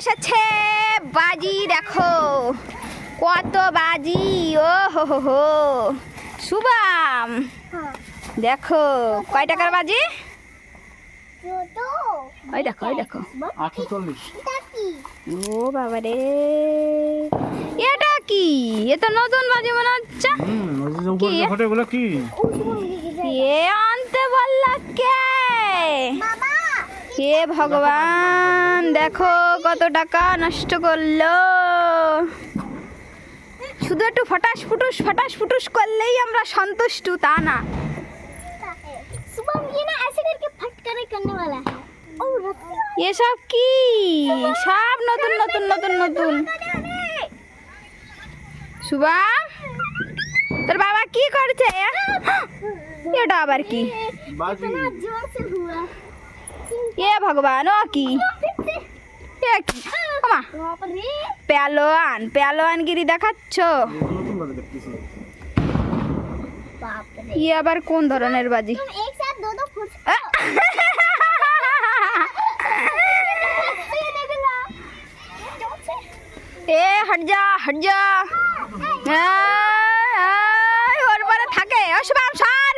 এসেছে। বাজি দেখো। কত বাজি ও হো হো হো। শুভম দেখো কয় টাকার বাজি? ওই দেখো ওই দেখো। ও বাবা রে। এটা কি? এ তো নতুন বাজি মনে হচ্ছে। কি? এ আনতে হে ভগবান দেখো কত টাকা নষ্ট করল। শুধু একটু ফটাস ফুটুস ফটাস ফুটুস করলেই আমরা সন্তুষ্ট তা না। এসব কি? সব নতুন নতুন নতুন নতুন। সুভা তোর বাবা কি করছে? এটা আবার কি? এ ভগবান ও কি? প্যালোয়ান গিরি দেখাচ্ছ? ই আবার কোন ধরনের বাজি? এ হট যা হট যা। ওর পরে থাকে। অশুভাম সার।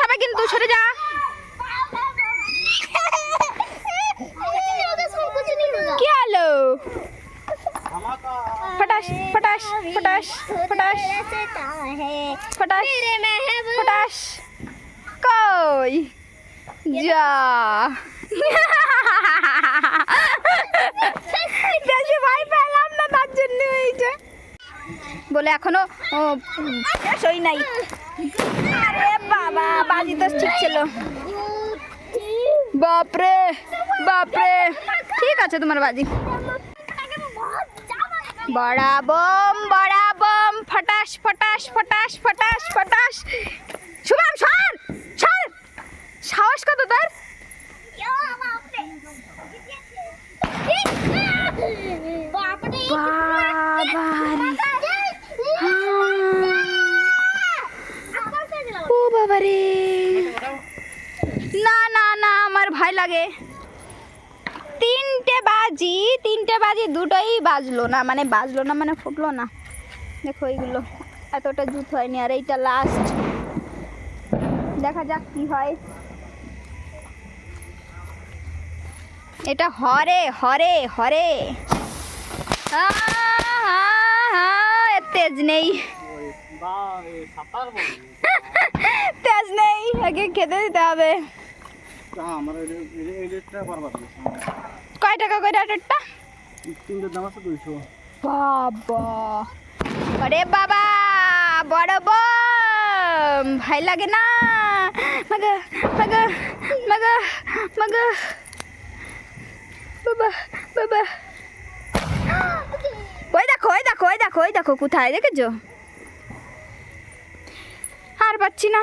সবাই কিন্তু সরে যা। ফটাস ফটাস ফটাস ফটাস ফটাস ফটাস কই যা বেশি ভয় পেলাম না তার জন্য এই যে বলে এখনও হই নাই আরে বাবা বাজি তো ঠিক ছিল বাপরে বাপরে ঠিক আছে তোমার বাজি বড়া বম বড়া বম ফটাস ফটাস ফটাস ফটাস ফটাস। শুভম সর সর। সাহস কত তোর? ও বাবারে। না না না আমার ভয় লাগে। তিনটে বাজি তিনটে বাজি দুটোই বাজলো না মানে বাজলো না মানে ফুটলো না। দেখো এইগুলো এতটা জুত হয়নি আর এইটা লাস্ট দেখা যাক কি হয়। এটা হরে হরে হরে। তেজ নেই। তেজ নেই আগে খেতে দিতে হবে আমার এই রেটটা বারবার কয় টাকা করে আটারটা তিনটের দাম আছে দুইশো। বাবা। আরে বাবা বড় বম। ভাই লাগে না। মাগা মাগা মাগা মাগা। বাবা বাবা। ওই দেখো ওই দেখো ওই দেখো ওই দেখো কোথায় দেখেছ? আর পাচ্ছি না।